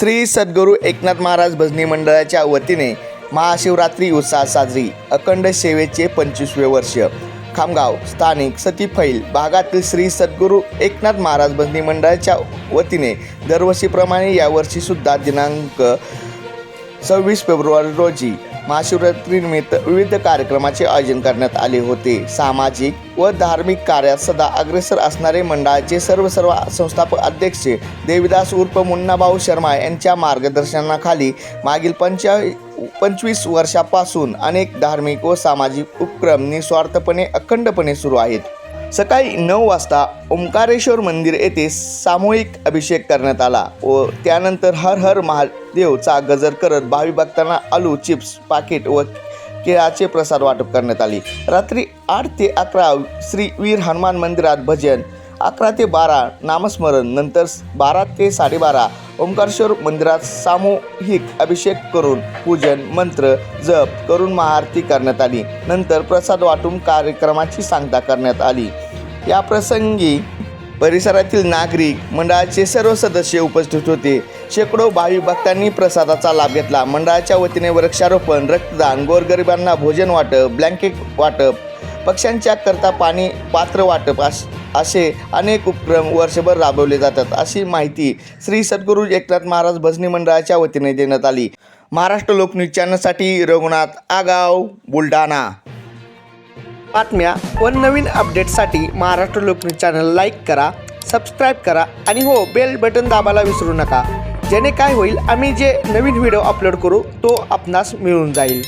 श्री सद्गुरू एकनाथ महाराज भजनी मंडळाच्या वतीने महाशिवरात्री उत्साह साजरी अखंड सेवेचे पंचवीसवे वर्ष. खामगाव स्थानिक सती फैल भागातील श्री सद्गुरू एकनाथ महाराज भजनी मंडळाच्या वतीने दरवर्षीप्रमाणे यावर्षीसुद्धा दिनांक सव्वीस फेब्रुवारी रोजी महाशिवरात्रीनिमित्त विविध कार्यक्रमाचे आयोजन करण्यात आले होते. सामाजिक व धार्मिक कार्यात सदा अग्रेसर असणारे मंडळाचे सर्व सर्व संस्थापक अध्यक्ष देविदास उर्फ मुन्नाभाऊ शर्मा यांच्या मार्गदर्शनाखाली मागील पंचा पंचवीस वर्षापासून अनेक धार्मिक व सामाजिक उपक्रम निस्वार्थपणे अखंडपणे सुरू आहेत. सकाळी नऊ वाजता ओंकारेश्वर मंदिर येथे सामूहिक अभिषेक करण्यात आला व त्यानंतर हर हर महादेवचा गजर करत भावी भक्तांना आलू चिप्स पाकिट व केळाचे प्रसाद वाटप करण्यात आले. रात्री आठ ते अकरा श्री वीर हनुमान मंदिरात भजन अकरा ते बारा नामस्मरण नंतर बारा ते साडेबारा ओंकारेश्वर मंदिरात सामूहिक अभिषेक करून पूजन मंत्र जप करून महाआरती करण्यात आली. नंतर प्रसाद वाटून कार्यक्रमाची सांगता करण्यात आली. या प्रसंगी परिसरातील नागरिक मंडळाचे सर्व सदस्य उपस्थित होते. शेकडो भाविक भक्तांनी प्रसादाचा लाभ घेतला. मंडळाच्या वतीने वृक्षारोपण रक्तदान गोरगरिबांना भोजन वाटप ब्लँकेट वाटप पक्ष्यांच्या करता पाणी पात्र वाटप असे अनेक उपक्रम वर्षभर राबवले जातात अशी माहिती श्री सद्गुरू एकनाथ महाराज भजनी मंडळाच्या वतीने देण्यात आली. महाराष्ट्र लोकन्यूज चॅनलसाठी रघुनाथ आगाव बुलढाणा. बातम्या व नवीन अपडेटसाठी महाराष्ट्र लोकन्यूज चॅनल लाईक करा सबस्क्राईब करा आणि हो बेल बटन दाबायला विसरू नका. जेणे काय होईल आम्ही जे नवीन व्हिडिओ अपलोड करू तो आपणास मिळून जाईल.